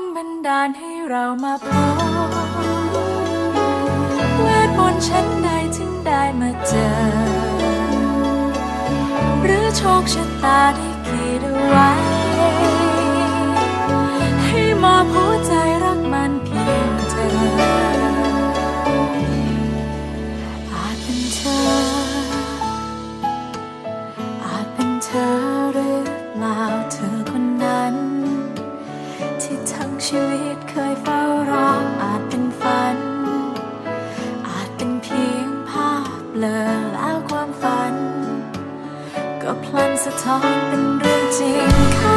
นบันดาลให้เรามาพบเวทมนต์ชั้นใดถึงได้มาเจอ หรือโชคชะตาได้ ทั้งชีวิตเคยเฝ้ารออาจเป็นฝัน อาจเป็นเพียงภาพเลอแล้วความฝัน ก็พลันสะท้อนเป็นเรื่องจริงค่ะ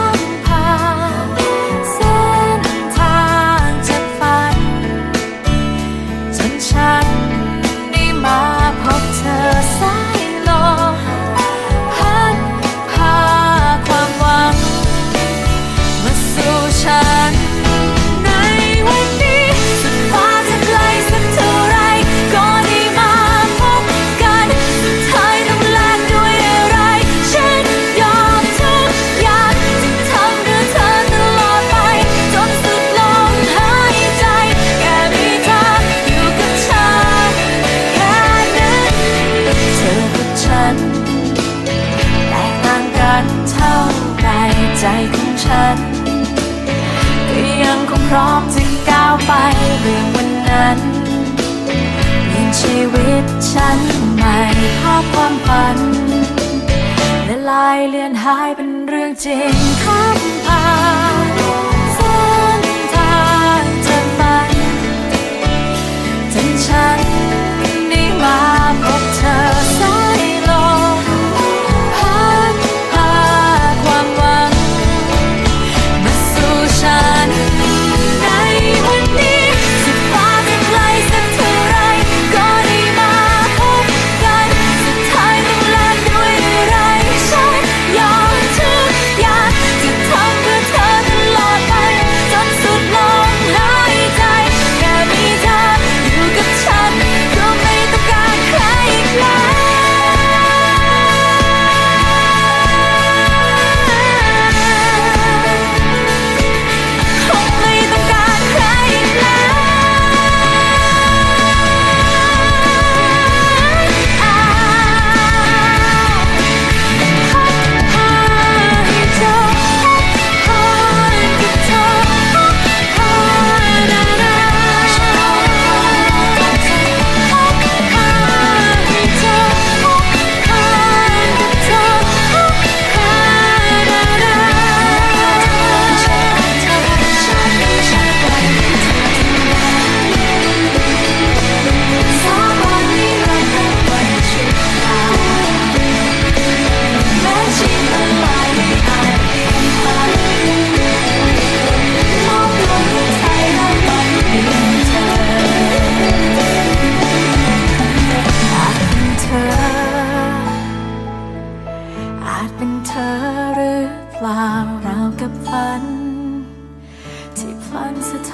พร้อมจะก้าวไปเรื่องวันนั้นเปลี่ยนชีวิตฉันใหม่ภาพความฝันและลายเลือนหายเป็นเรื่องจริงข้ามผ่าน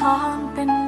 ความเป็น